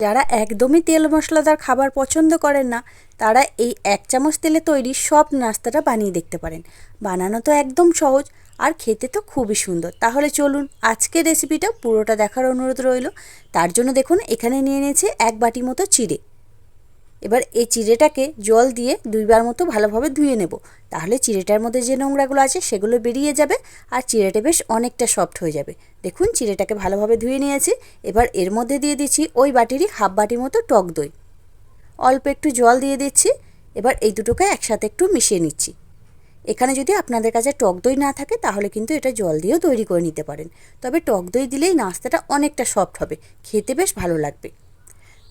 যারা একদমই তেল মশলাদার খাবার পছন্দ করেন না, তারা এই এক চামচ তেলে তৈরি সব নাস্তাটা বানিয়ে দেখতে পারেন। বানানো তো একদম সহজ আর খেতে তো খুবই সুন্দর। তাহলে চলুন আজকের রেসিপিটা পুরোটা দেখার অনুরোধ রইল। তার জন্য দেখুন, এখানে নিয়ে নিয়েছে এক বাটি মতো চিড়ে। এবার এই চিড়েটাকে জল দিয়ে দুইবার মতো ভালোভাবে ধুয়ে নেব। তাহলে চিড়েটার মধ্যে যে নোংরাগুলো আছে সেগুলো বেরিয়ে যাবে আর চিড়েটা বেশ অনেকটা সফট হয়ে যাবে। দেখুন, চিড়েটাকে ভালোভাবে ধুয়ে নিয়েছি। এবার এর মধ্যে দিয়ে দিচ্ছি ওই বাটিরই হাফ বাটি মতো টক দই। অল্প একটু জল দিয়ে দিচ্ছি। এবার এই দুটোকে একসাথে একটু মিশিয়ে নিচ্ছি। এখানে যদি আপনাদের কাছে টক দই না থাকে, তাহলে কিন্তু এটা জল দিয়েও তৈরি করে নিতে পারেন। তবে টক দই দিলেই নাস্তাটা অনেকটা সফট হবে। খেতে বেশ ভালো লাগবে।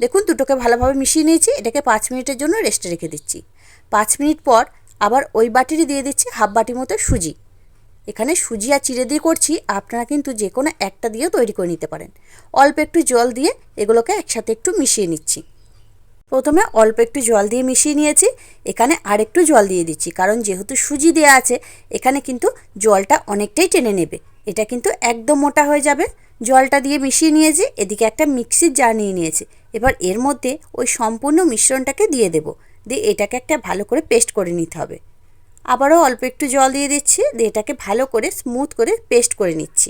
দেখুন, দুটোকে ভালোভাবে মিশিয়ে নিয়েছি, এটাকে পাঁচ মিনিটের জন্য রেস্টে রেখে দিচ্ছি। পাঁচ মিনিট পর আবার ওই বাটিরই দিয়ে দিচ্ছি হাফ বাটি মতো সুজি। এখানে সুজি আর চিড়ে দিয়ে করছি, আপনারা কিন্তু যে কোনো একটা দিয়েও তৈরি করে নিতে পারেন। অল্প একটু জল দিয়ে এগুলোকে একসাথে একটু মিশিয়ে নিচ্ছি। প্রথমে অল্প একটু জল দিয়ে মিশিয়ে নিয়েছি, এখানে আর একটু জল দিয়ে দিচ্ছি, কারণ যেহেতু সুজি দেওয়া আছে, এখানে কিন্তু জলটা অনেকটাই টেনে নেবে। এটা কিন্তু একদম মোটা হয়ে যাবে। জলটা দিয়ে মিশিয়ে নিয়েছি, এদিকে একটা মিক্সির জার নিয়ে নিয়েছি। এবার এর মধ্যে ওই সম্পূর্ণ মিশ্রণটাকে দিয়ে দেব। দিয়ে এটাকে একটা ভালো করে পেস্ট করে নিতে হবে। আবারও অল্প একটু জল দিয়ে দিচ্ছি। দিয়ে এটাকে ভালো করে স্মুথ করে পেস্ট করে নিচ্ছি।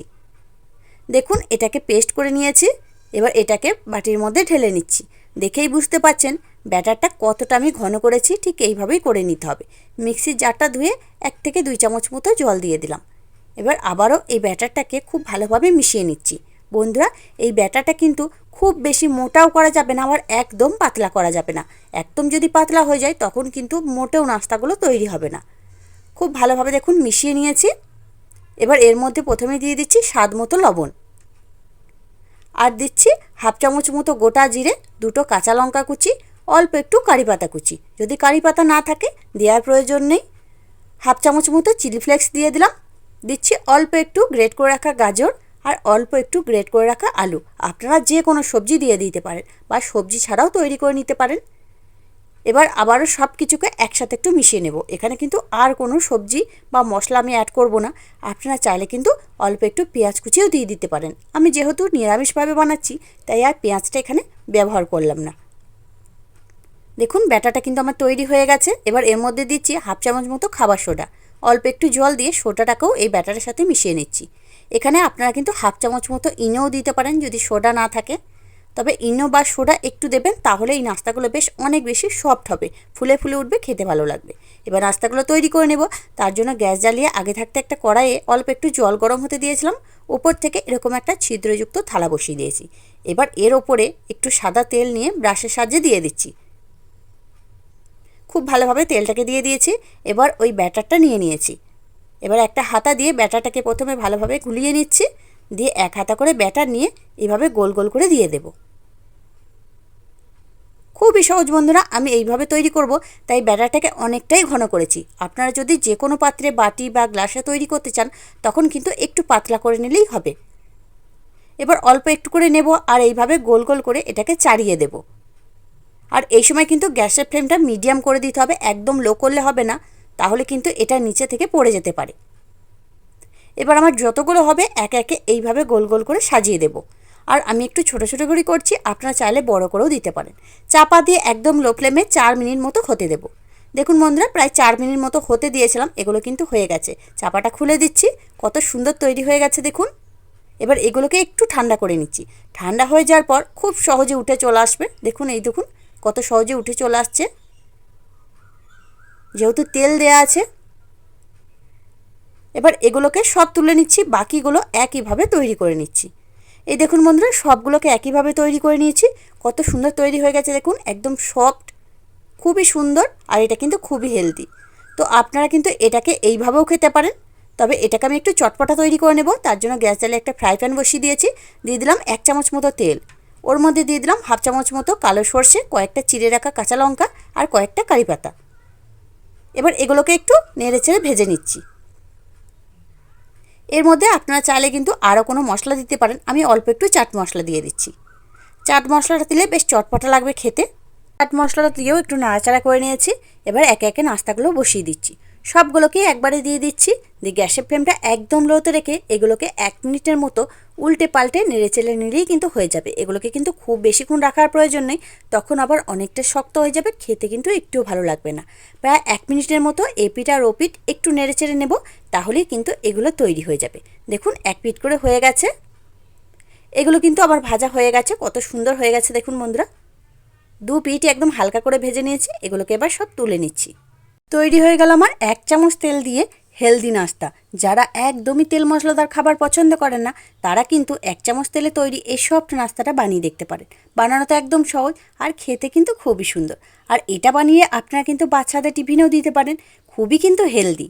দেখুন, এটাকে পেস্ট করে নিয়েছি। এবার এটাকে বাটির মধ্যে ঢেলে নিচ্ছি। দেখেই বুঝতে পাচ্ছেন ব্যাটারটা কতটা আমি ঘন করেছি, ঠিক এইভাবেই করে নিতে হবে। মিক্সির জারটা ধুয়ে এক থেকে দুই চামচ মতো জল দিয়ে দিলাম। এবার আবারও এই ব্যাটারটাকে খুব ভালোভাবে মিশিয়ে নিচ্ছি। বন্ধুরা, এই ব্যাটারটা কিন্তু খুব বেশি মোটাও করা যাবে না, আবার একদম পাতলা করা যাবে না। একদম যদি পাতলা হয়ে যায়, তখন কিন্তু মোটেও নাস্তাগুলো তৈরি হবে না। খুব ভালোভাবে দেখুন মিশিয়ে নিয়েছি। এবার এর মধ্যে প্রথমে দিয়ে দিচ্ছি স্বাদ মতো লবণ। আর দিচ্ছি হাফ চামচ মতো গোটা জিরে, দুটো কাঁচা লঙ্কা কুচি, অল্প একটু কারি পাতা কুচি। যদি কারি পাতা না থাকে, দেওয়ার প্রয়োজন নেই। হাফ চামচ মতো চিলি ফ্লেক্স দিয়ে দিলাম। দিচ্ছি অল্প একটু গ্রেট করে রাখা গাজর। আর অল্প একটু গ্রেট করে রাখা আলু। আপনারা যে কোনো সবজি দিয়ে দিতে পারেন বা সবজি ছাড়াও তৈরি করে নিতে পারেন। এবার আবারও সব কিছুকে একসাথে একটু মিশিয়ে নেব। এখানে কিন্তু আর কোনো সবজি বা মশলা আমি অ্যাড করব না। আপনারা চাইলে কিন্তু অল্প একটু পেঁয়াজ কুচিও দিয়ে দিতে পারেন। আমি যেহেতু নিরামিষভাবে বানাচ্ছি, তাই আর পেঁয়াজটা এখানে ব্যবহার করলাম না। দেখুন, ব্যাটাটা কিন্তু আমার তৈরি হয়ে গেছে। এবার এর মধ্যে দিচ্ছি হাফ চামচ মতো খাবার সোডা। অল্প একটু জল দিয়ে সোডাটাকেও এই ব্যাটারের সাথে মিশিয়ে নিচ্ছি। এখানে আপনারা কিন্তু হাফ চামচ মতো ইনোও দিতে পারেন যদি সোডা না থাকে। তবে ইনো বা সোডা একটু দেবেন তাহলে এই নাস্তাগুলো বেশ অনেক বেশি সফট হবে। ফুলে ফুলে উঠবে, খেতে ভালো লাগবে। এবার নাস্তাগুলো তৈরি করে নেব। তার জন্য গ্যাস জ্বালিয়ে আগে থাকতে একটা কড়াইয়ে অল্প একটু জল গরম হতে দিয়েছিলাম। ওপর থেকে এরকম একটা ছিদ্রযুক্ত থালা বসিয়ে দিয়েছি। এবার এর ওপরে একটু সাদা তেল নিয়ে ব্রাশের সাহায্যে দিয়ে দিচ্ছি। খুব ভালোভাবে তেলটাকে দিয়ে দিয়েছি। এবার ওই ব্যাটারটা নিয়ে নিয়েছি। এবার একটা হাতা দিয়ে ব্যাটারটাকে প্রথমে ভালোভাবে গুলিয়ে নিচ্ছি। দিয়ে এক হাতা করে ব্যাটার নিয়ে এভাবে গোল গোল করে দিয়ে দেব। খুবই সহজ বন্ধুরা, আমি এইভাবে তৈরি করব, তাই ব্যাটারটাকে অনেকটাই ঘন করেছি। আপনারা যদি যে কোনো পাত্রে বাটি বা গ্লাসে তৈরি করতে চান, তখন কিন্তু একটু পাতলা করে নিলেই হবে। এবার অল্প একটু করে নেব আর এইভাবে গোল গোল করে এটাকে চাড়িয়ে দেব। আর এই সময় কিন্তু গ্যাসের ফ্লেমটা মিডিয়াম করে দিতে হবে, একদম লো করলে হবে না। তাহলে কিন্তু এটা নিচে থেকে পড়ে যেতে পারে। এবার আমার যতগুলো হবে একে একে এইভাবে গোল গোল করে সাজিয়ে দেব। আর আমি একটু ছোটো ছোটো করে করছি, আপনারা চাইলে বড় করেও দিতে পারেন। চাপা দিয়ে একদম লো ফ্লেমে চার মিনিট মতো হতে দেব। দেখুন বন্ধুরা, প্রায় চার মিনিট মতো হতে দিয়েছিলাম, এগুলো কিন্তু হয়ে গেছে। চাপাটা খুলে দিচ্ছি, কত সুন্দর তৈরি হয়ে গেছে দেখুন। এবার এগুলোকে একটু ঠান্ডা করে নিচ্ছি। ঠান্ডা হয়ে যাওয়ার পর খুব সহজে উঠে চলে আসবে। দেখুন এই দেখুন, কত সহজে উঠে চলে আসছে। যেহেতু তেল দেয়া আছে, এবার এগুলোকে সব তুলে নিচ্ছি, বাকিগুলো একইভাবে তৈরি করে নিচ্ছি। এই দেখুন বন্ধুরা, সবগুলোকে একইভাবে তৈরি করে নিয়েছি। কত সুন্দর তৈরি হয়ে গেছে দেখুন, একদম সফট, খুবই সুন্দর আর এটা কিন্তু খুবই হেলদি। তো আপনারা কিন্তু এটাকে এইভাবেও খেতে পারেন, তবে এটাকে আমি একটু চটপটা তৈরি করে নেব। তার জন্য গ্যাস জ্বালে একটা ফ্রাই প্যান বসিয়ে দিয়েছি। দিয়ে দিলাম এক চামচ মতো তেল। ওর মধ্যে দিয়ে দিলাম হাফ চামচ মতো কালো সর্ষে, কয়েকটা চিড়ে রাখা কাঁচা লঙ্কা আর কয়েকটা কারি পাতা। এবার এগুলোকে একটু নেড়ে চেড়ে ভেজে নিচ্ছি। এর মধ্যে আপনারা চাইলে কিন্তু আরও কোনো মশলা দিতে পারেন। আমি অল্প একটু চাট মশলা দিয়ে দিচ্ছি। চাট মশলাটা দিলে বেশ চটপটা লাগবে খেতে। চাট মশলাটা দিয়েও একটু নাড়াচাড়া করে নিয়েছি। এবার একে একে নাস্তাগুলো বসিয়ে দিচ্ছি। সবগুলোকে একবারে দিয়ে দিচ্ছি। দিয়ে গ্যাসের ফ্লেমটা একদম লোতে রেখে এগুলোকে এক মিনিটের মতো উল্টে পাল্টে নেড়ে চেলে নিলেই কিন্তু হয়ে যাবে। এগুলোকে কিন্তু খুব বেশিক্ষণ রাখার প্রয়োজন নেই। তখন আবার অনেকটা শক্ত হয়ে যাবে, খেতে কিন্তু একটুও ভালো লাগবে না। প্রায় এক মিনিটের মতো এপিট আর ওপিট একটু নেড়ে চেড়ে নেব, তাহলেই কিন্তু এগুলো তৈরি হয়ে যাবে। দেখুন, এক পিট করে হয়ে গেছে। এগুলো কিন্তু আবার ভাজা হয়ে গেছে, কত সুন্দর হয়ে গেছে, দেখুন বন্ধুরা। দু পিঠ একদম হালকা করে ভেজে নিয়েছি, এগুলোকে এবার সব তুলে নিচ্ছি। তৈরি হয়ে গেল আমার এক চামচ তেল দিয়ে হেলদি নাস্তা। যারা একদমই তেল মশলাদার খাবার পছন্দ করেন না, তারা কিন্তু এক চামচ তেলে তৈরি এই সফট নাস্তাটা বানিয়ে দেখতে পারেন। বানানো তো একদম সহজ আর খেতে কিন্তু খুবই সুন্দর। আর এটা বানিয়ে আপনারা কিন্তু বাচ্চাদের টিফিনেও দিতে পারেন। খুবই কিন্তু হেলদি।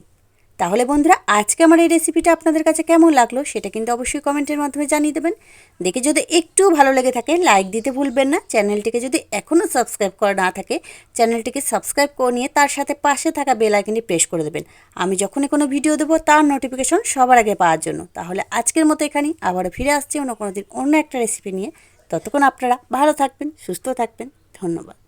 তাহলে বন্ধুরা, আজকে আমার এই রেসিপিটা আপনাদের কাছে কেমন লাগল সেটা কিন্তু অবশ্যই কমেন্টের মাধ্যমে জানিয়ে দেবেন। দেখে যদি একটু ভালো লেগে থাকে লাইক দিতে ভুলবেন না। চ্যানেলটিকে যদি এখনও সাবস্ক্রাইব করা না থাকে, চ্যানেলটিকে সাবস্ক্রাইব করে নিয়ে তার সাথে পাশে থাকা বেল আইকনটি প্রেস করে দেবেন। আমি যখনই কোনো ভিডিও দেবো, তার নোটিফিকেশন সবার আগে পাওয়ার জন্য। তাহলে আজকের মতো এখানেই, আবারও ফিরে আসছি অন্য কোনো দিন অন্য একটা রেসিপি নিয়ে। ততক্ষণ আপনারা ভালো থাকবেন, সুস্থ থাকবেন। ধন্যবাদ।